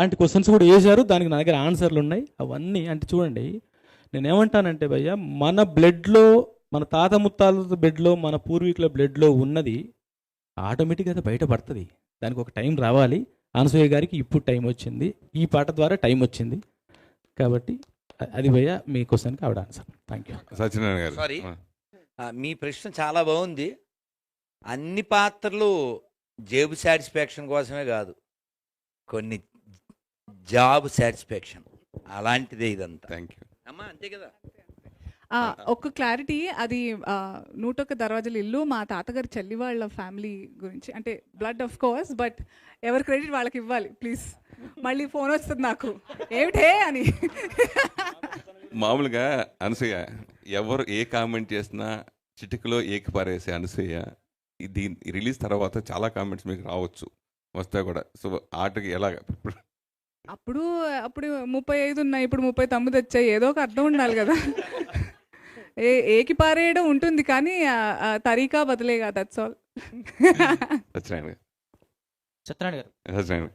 అలాంటి క్వశ్చన్స్ కూడా వేశారు. దానికి నా దగ్గర ఆన్సర్లు ఉన్నాయి. అవన్నీ అంటే చూడండి నేను ఏమంటానంటే భయ్య మన బ్లడ్లో మన తాత ముత్తాల బ్లడ్లో మన పూర్వీకుల బ్లడ్లో ఉన్నది ఆటోమేటిక్గా అది బయటపడుతుంది. దానికి ఒక టైం రావాలి. అనసూయ గారికి ఇప్పుడు టైం వచ్చింది. ఈ పాట ద్వారా టైం వచ్చింది. కాబట్టి అది భయ్య మీ క్వశ్చన్కి ఆవిడ ఆన్సర్ థ్యాంక్ యూ సత్యనారాయణ గారు. ఆ, మీ ప్రశ్న చాలా బాగుంది. అన్ని పాత్రలు జేబు సాటిస్ఫాక్షన్ కోసమే కాదు. కొన్ని జాబ్ సాటిస్ఫాక్షన్. అలాంటిదే ఇదంతా. థ్యాంక్ యూ అమ్మా అంతే కదా. ఆ, ఒక క్లారిటీ అది నూటొక్క దర్వాజల ఇల్లు మా తాతగారి చెల్లి వాళ్ళ ఫ్యామిలీ గురించి. అంటే బ్లడ్ ఆఫ్ కోర్స్ బట్ ఎవరి క్రెడిట్ వాళ్ళకి ఇవ్వాలి ప్లీజ్ మళ్ళీ ఫోన్ వస్తుంది నాకు. ఏమిటే అని. మామూలుగా అనసూయ ఎవరు ఏ కామెంట్ చేసినా చిటికలో ఏకి పారేసే అనసూయ ఇది రిలీజ్ తర్వాత చాలా కామెంట్స్ మీకు రావచ్చు. వస్తాయి కూడా. సో ఆటకి ఎలాగ అప్పుడు అప్పుడు ముప్పై ఐదు ఉన్నాయి ఇప్పుడు ముప్పై తొమ్మిది వచ్చాయి ఏదో ఒక అర్థం ఉండాలి కదా. ఏ ఏకి పారేయడం ఉంటుంది కానీ తరీకా బదిలేగా దట్స్ ఆల్ సత్యనారాయణ గారు. సత్యనారాయణ గారు. సత్యనారాయణ గారు.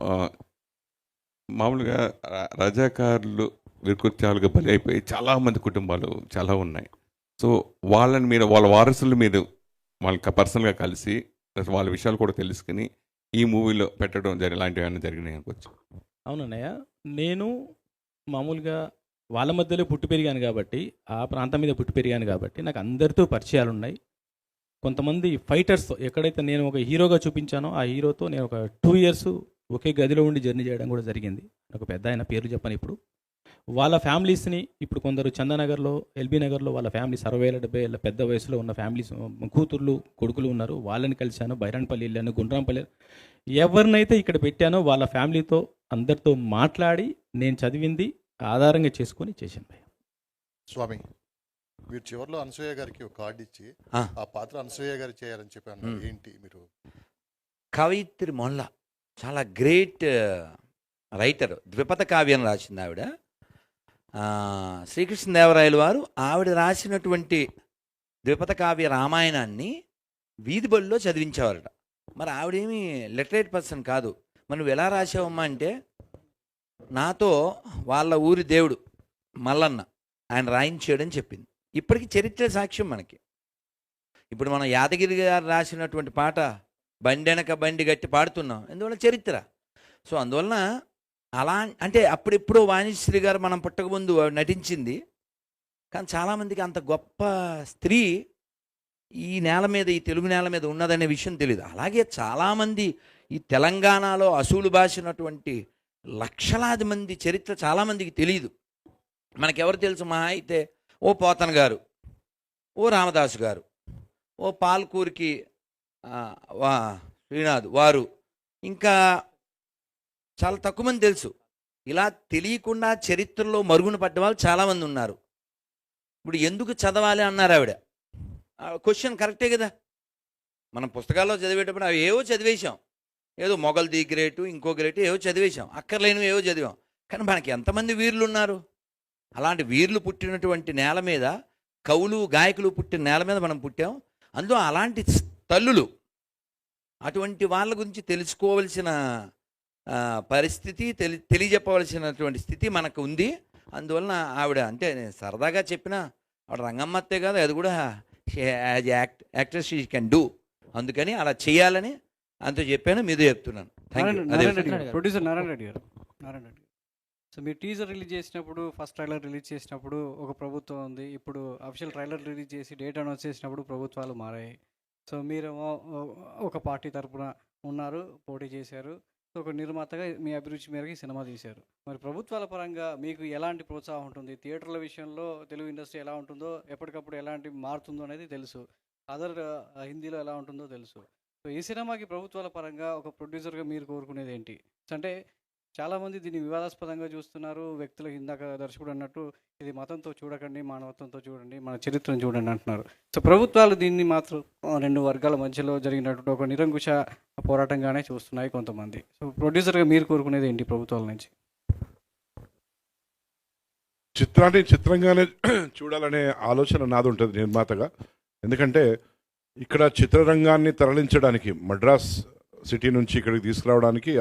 ఆ, మామూలుగా రజాకారులు వికృత్యాలుగా బలి అయిపోయి చాలా మంది కుటుంబాలు చాలా ఉన్నాయి. సో వాళ్ళని మీరు వాళ్ళ వారసులు మీరు వాళ్ళకి పర్సనల్గా కలిసి ప్లస్ వాళ్ళ విషయాలు కూడా తెలుసుకుని ఈ మూవీలో పెట్టడం జరిగి ఇలాంటివి ఏమైనా జరిగినాయి అనుకోవచ్చు. అవునన్నయ్య నేను మామూలుగా వాళ్ళ మధ్యలో పుట్టి పెరిగాను కాబట్టి ఆ ప్రాంతం మీద పుట్టి పెరిగాను కాబట్టి నాకు అందరితో పరిచయాలు ఉన్నాయి. కొంతమంది ఫైటర్స్తో ఎక్కడైతే నేను ఒక హీరోగా చూపించానో ఆ హీరోతో నేను ఒక టూ ఇయర్స్ ఒకే గదిలో ఉండి జర్నీ చేయడం కూడా జరిగింది. ఒక పెద్ద ఆయన పేర్లు చెప్పను ఇప్పుడు. వాళ్ళ ఫ్యామిలీస్ని ఇప్పుడు కొందరు చందానగర్లో ఎల్బీ నగర్లో వాళ్ళ ఫ్యామిలీస్ అరవై ఏళ్ళ డెబ్బై ఏళ్ళ పెద్ద వయసులో ఉన్న ఫ్యామిలీస్ కూతుర్లు కొడుకులు ఉన్నారు. వాళ్ళని కలిశాను బైరాన్పల్లి వెళ్ళాను గుండ్రాంపల్లి. ఎవరినైతే ఇక్కడ పెట్టానో వాళ్ళ ఫ్యామిలీతో అందరితో మాట్లాడి నేను చదివింది ఆధారంగా చేసుకొని చేశాను భయ్య. స్వామి మీరు చివరిలో అనసూయ గారికి ఒక కార్డు ఇచ్చి ఆ. ఆ పాత్ర అనసూయ గారు చేయాలని చెప్పి అన్నారు. మ్. ఏంటి మీరు? కవయిత్రి మొల్ల చాలా గ్రేట్ రైటర్ ద్విపద కావ్యం రాసింది ఆవిడ. శ్రీకృష్ణదేవరాయలు వారు ఆవిడ రాసినటువంటి ద్విపద కావ్య రామాయణాన్ని వీధి బళ్ళలో చదివించేవారట. మరి ఆవిడేమి లిటరేట్ పర్సన్ కాదు. మరి నువ్వు ఎలా రాసావమ్మా అంటే నాతో వాళ్ళ ఊరి దేవుడు మల్లన్న ఆయన రాయించాడని చెప్పింది. ఇప్పటికి చరిత్ర సాక్ష్యం మనకి. ఇప్పుడు మనం యాదగిరి గారు రాసినటువంటి పాట బండెనక బండి గట్టి పాడుతున్నాం. ఎందువల్ల చరిత్ర? సో అందువలన అలా అంటే అప్పుడెప్పుడో వాణిశ్రీ గారు మనం పుట్టకముందు నటించింది. కానీ చాలామందికి అంత గొప్ప స్త్రీ ఈ నేల మీద ఈ తెలుగు నేల మీద ఉన్నదనే విషయం తెలియదు అలాగే చాలామంది ఈ తెలంగాణలో అసూలు బాసినటువంటి లక్షలాది మంది చరిత్ర చాలామందికి తెలియదు మనకెవరు తెలుసు? మా అయితే ఓ పోతన్ గారు ఓ రామదాసు గారు ఓ పాల్కూరికి వా శ్రీనాథ్ వారు ఇంకా చాలా తక్కువ మంది తెలుసు. ఇలా తెలియకుండా చరిత్రలో మరుగున పడ్డ వాళ్ళు చాలామంది ఉన్నారు. ఇప్పుడు ఎందుకు చదవాలి అన్నారు ఆవిడ. క్వశ్చన్ కరెక్టే కదా. మనం పుస్తకాల్లో చదివేటప్పుడు అవి ఏవో చదివేశాం. ఏదో మొగల్ది గ్రేటు ఇంకో గ్రేటు ఏవో చదివేశాం. అక్కర్లేనివి ఏవో చదివాం. కానీ మనకి ఎంతమంది వీరులు ఉన్నారు అలాంటి వీరులు పుట్టినటువంటి నేల మీద కవులు గాయకులు పుట్టిన నేల మీద మనం పుట్టాం. అందులో అలాంటి తల్లులు అటువంటి వాళ్ళ గురించి తెలుసుకోవలసిన పరిస్థితి తెలి తెలియజెప్పవలసినటువంటి స్థితి మనకు ఉంది. అందువలన ఆవిడ అంటే నేను సరదాగా చెప్పిన ఆవిడ రంగమ్మత్తే కాదు అది కూడా as act actress she can do. అందుకని అలా చేయాలని అంత చెప్పాను మీతో చెప్తున్నాను. ప్రొడ్యూసర్ నారాయణ రెడ్డి గారు. నారాయణ రెడ్డి గారు. సో మీరు టీజర్ రిలీజ్ చేసినప్పుడు ఫస్ట్ ట్రైలర్ రిలీజ్ చేసినప్పుడు ఒక ప్రభుత్వం ఉంది. ఇప్పుడు అఫిషియల్ ట్రైలర్ రిలీజ్ చేసి డేట్ అనౌన్స్ చేసినప్పుడు ప్రభుత్వాలు మారాయి. సో మీరేమో ఓ- ఒక పార్టీ తరపున ఉన్నారు పోటీ చేశారు. ఒక నిర్మాతగా మీ అభిరుచి మేరకు ఈ సినిమా తీశారు. మరి ప్రభుత్వాల పరంగా మీకు ఎలాంటి ప్రోత్సాహం ఉంటుంది? థియేటర్ల విషయంలో తెలుగు ఇండస్ట్రీ ఎలా ఉంటుందో ఎప్పటికప్పుడు ఎలాంటి మారుతుందో అనేది తెలుసు. అదర్ హిందీలో ఎలా ఉంటుందో తెలుసు. సో ఈ సినిమాకి ప్రభుత్వాల పరంగా ఒక ప్రొడ్యూసర్గా మీరు కోరుకునేది ఏంటి? అంటే చాలామంది దీన్ని వివాదాస్పదంగా చూస్తున్నారు. వ్యక్తులకు ఇందాక దర్శకుడు అన్నట్టు ఇది మతంతో చూడకండి మానవత్వంతో చూడండి మన చరిత్రను చూడండి అంటున్నారు. సో ప్రభుత్వాలు దీన్ని మాత్రం రెండు వర్గాల మధ్యలో జరిగినటువంటి ఒక నిరంకుశ పోరాటంగానే చూస్తున్నాయి కొంతమంది. సో ప్రొడ్యూసర్గా మీరు కోరుకునేది ఏంటి ప్రభుత్వాల నుంచి? చిత్రాన్ని చిత్రంగానే చూడాలనే ఆలోచన నాది ఉంటుంది నిర్మాతగా. ఎందుకంటే ఇక్కడ చిత్రరంగాన్ని తరలించడానికి మద్రాస్ సిటీ నుంచి ఇక్కడికి తీసుకురావడానికి